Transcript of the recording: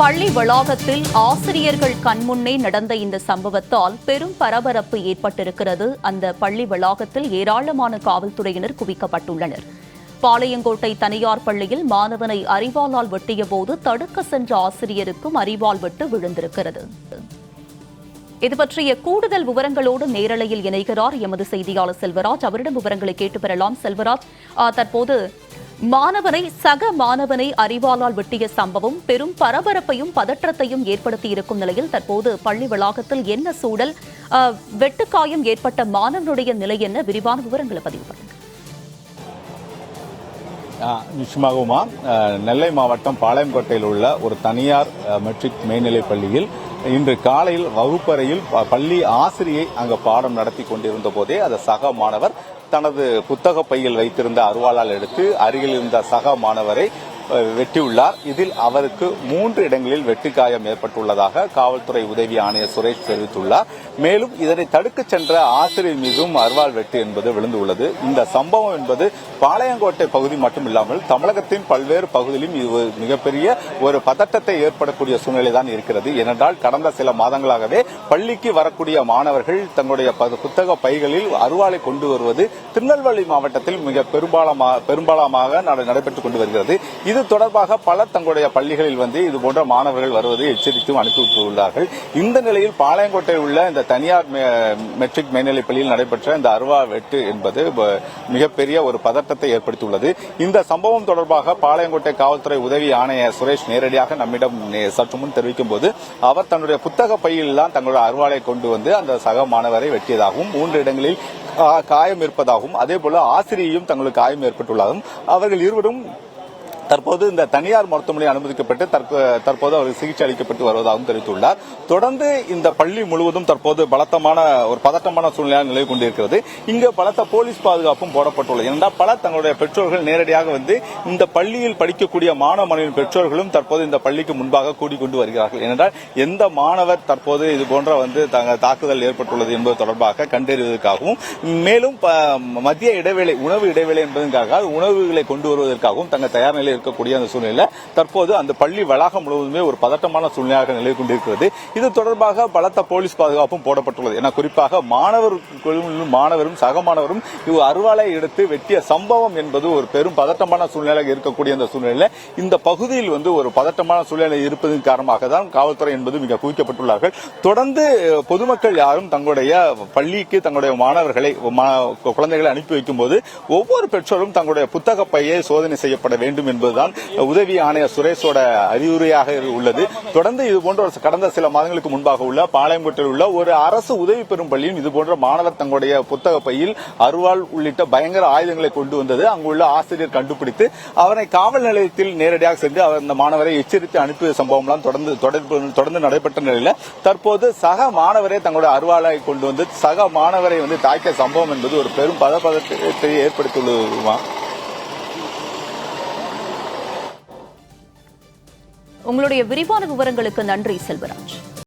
பள்ளி வளாகத்தில் ஆசிரியர்கள் கண்முன்னே நடந்த இந்த சம்பவத்தால் பெரும் பரபரப்பு ஏற்பட்டிருக்கிறது. அந்த பள்ளி வளாகத்தில் ஏராளமான காவல்துறையினர் குவிக்கப்பட்டுள்ளனர். பாளையங்கோட்டை தனியார் பள்ளியில் மாணவனை அறிவாளால் வெட்டியபோது தடுக்க சென்ற ஆசிரியருக்கும் அறிவால் வெட்டு விழுந்திருக்கிறது. இது பற்றிய கூடுதல் விவரங்களோடு நேரலையில் இணைகிறார் எமது செய்தியாளர் செல்வராஜ். அவரிடம் விவரங்களை கேட்டு பெறலாம். செல்வராஜ் தற்போது மாணவனை சக மாணவனை அறிவாளால் வெட்டிய சம்பவம் பெரும் பரபரப்பையும் பதற்றத்தையும் ஏற்படுத்தி இருக்கும் நிலையில் தற்போது பள்ளி வளாகத்தில் என்ன சூழல் வெட்டுக்காயம் ஏற்பட்ட மாணவனுடைய நிலை என்ன? விரிவான விவரங்களை பதிவு பண்ணுங்க நிச்சயமாகவுமா நெல்லை மாவட்டம் பாளையங்கோட்டையில் உள்ள ஒரு தனியார் மெட்ரிக் மேல்நிலைப் பள்ளியில் இன்று காலையில் வகுப்பறையில் பள்ளி ஆசிரியை அங்கு பாடம் நடத்தி கொண்டிருந்த போதே அந்த சக மாணவர் தனது புத்தக பையில் வைத்திருந்த அருவாளால் எடுத்து அருகில் இருந்த சக மாணவரை வெட்டியுள்ளார். இதில் அவருக்கு மூன்று இடங்களில் வெட்டுக்காயம் ஏற்பட்டுள்ளதாக காவல்துறை உதவி ஆணையர் சுரேஷ் தெரிவித்துள்ளார். மேலும் இதனை தடுக்கச் சென்ற ஆசிரியர் மீதும் அருவாள் வெட்டு என்பது விழுந்துள்ளது. இந்த சம்பவம் என்பது பாளையங்கோட்டை பகுதி மட்டுமில்லாமல் தமிழகத்தின் பல்வேறு பகுதியிலும் இது ஒரு மிகப்பெரிய ஒரு பதட்டத்தை ஏற்படக்கூடிய சூழ்நிலை தான் இருக்கிறது. ஏனென்றால் கடந்த சில மாதங்களாகவே பள்ளிக்கு வரக்கூடிய மாணவர்கள் தங்களுடைய ப- புத்தக பைகளில் அருவாளை கொண்டு வருவது திருநெல்வேலி மாவட்டத்தில் மிக பெரும்பாலமாக பெரும்பாலமாக நடைபெற்றுக் கொண்டு வருகிறது. இது தொடர்பாக பலர் தங்களுடைய பள்ளிகளில் வந்து இது போன்ற மாணவர்கள் வருவதை எச்சரித்தும் அனுப்பிவிட்டுள்ளார்கள். இந்த நிலையில் பாளையங்கோட்டையில் உள்ள இந்த தனியார் மெட்ரிக் மேல்நிலைப் பள்ளியில் நடைபெற்ற இந்த அருவா வெட்டு என்பது மிகப்பெரிய ஒரு பதட்டத்தை ஏற்படுத்தியுள்ளது. இந்த சம்பவம் தொடர்பாக பாளையங்கோட்டை காவல்துறை உதவி ஆணையர் சுரேஷ் நேரடியாக நம்மிடம் சற்று முன் தெரிவிக்கும் போது அவர் தன்னுடைய புத்தக பையில்தான் தங்களுடைய அருவாளை கொண்டு வந்து அந்த சக மாணவரை வெட்டியதாகவும் மூன்று இடங்களில் காயம் இருப்பதாகவும் அதேபோல ஆசிரியையும் தங்களுக்கு காயம் ஏற்பட்டுள்ளதாகவும் அவர்கள் இருவரும் தற்போது இந்த தனியார் மருத்துவமனையில் அனுமதிக்கப்பட்டு தற்போது அவருக்கு சிகிச்சை அளிக்கப்பட்டு வருவதாகவும் தெரிவித்துள்ளார். தொடர்ந்து இந்த பள்ளி முழுவதும் தற்போது பலத்தமான ஒரு பதட்டமான சூழ்நிலையாக நிலை கொண்டிருக்கிறது. இங்கு பலத்த போலீஸ் பாதுகாப்பும் போடப்பட்டுள்ளது. ஏனென்றால் பல தங்களுடைய பெற்றோர்கள் நேரடியாக வந்து இந்த பள்ளியில் படிக்கக்கூடிய மாணவ மாணவியின் பெற்றோர்களும் தற்போது இந்த பள்ளிக்கு முன்பாக கூடிக்கொண்டு வருகிறார்கள். ஏனென்றால் எந்த மாணவர் தற்போது இது போன்ற வந்து தாக்குதல் ஏற்பட்டுள்ளது என்பது தொடர்பாக கண்டறிவதற்காகவும் மேலும் ப- மதிய இடைவேளை உணவு இடைவேளை என்பதற்காக உணவுகளை கொண்டு வருவதற்காகவும் தங்கள் தயார் நிலையில் இருக்கக்கூடிய அந்த சூழ்நிலை தற்போது அந்த பள்ளி வளாகம் முழுவதுமே ஒரு பதட்டமான சூழ்நிலையாக நிலை கொண்டிருக்கிறது இது தொடர்பாக பலத்த போலீஸ் பாதுகாப்பும் போடப்பட்டுள்ளது. என குறிப்பாக மாணவர் மாணவரும் சக மாணவரும் இவ் அருவாளை எடுத்து வெட்டிய சம்பவம் என்பது ஒரு பெரும் பதட்டமான சூழ்நிலையாக இருக்கக்கூடிய அந்த சூழ்நிலை இந்த பகுதியில் வந்து ஒரு பதட்டமான சூழ்நிலை இருப்பதன் காரணமாக தான் காவல்துறை என்பது மிக குவிக்கப்பட்டுள்ளார்கள். தொடர்ந்து பொதுமக்கள் யாரும் தங்களுடைய பள்ளிக்கு தங்களுடைய மாணவர்களை குழந்தைகளை அனுப்பி வைக்கும் போது ஒவ்வொரு பெற்றோரும் தங்களுடைய புத்தக பையை சோதனை செய்யப்பட வேண்டும் என்பதுதான் உதவி ஆணையர் சுரேஷோட அறிவுரையாக உள்ளது. தொடர்ந்து இது போன்ற கடந்த சில மாதங்களுக்கு முன்பாக உள்ள பாளையங்கோட்டையில் உள்ள ஒரு அரசு உதவி பெறும் பள்ளியும் இது போன்ற மாணவர் தங்களுடைய புத்தக பையில் அருவாள் உள்ளிட்ட பயங்கர ஆயுதங்களை கொண்டு வந்தது. அங்குள்ள ஆசிரியர் கண்டுபிடித்து அவரை காவல் நிலையத்தில் நேரடியாக சென்று அவர் அந்த மாணவரை எச்சரித்து அனுப்பிய சம்பவம்லாம் தொடர்ந்து தொடர்பு தொடர்ந்து நடைபெற்ற நிலையில் தற்போது சக மாணவரே தங்களுடைய அருவாளை கொண்டு வந்து சக மாணவரை வந்து தாக்கிய சம்பவம் என்பது ஒரு பெரும் பதப்பதத்தை ஏற்படுத்தியுள்ளதுமா? உங்களுடைய விரிவான விவரங்களுக்கு நன்றி செல்வராஜ்.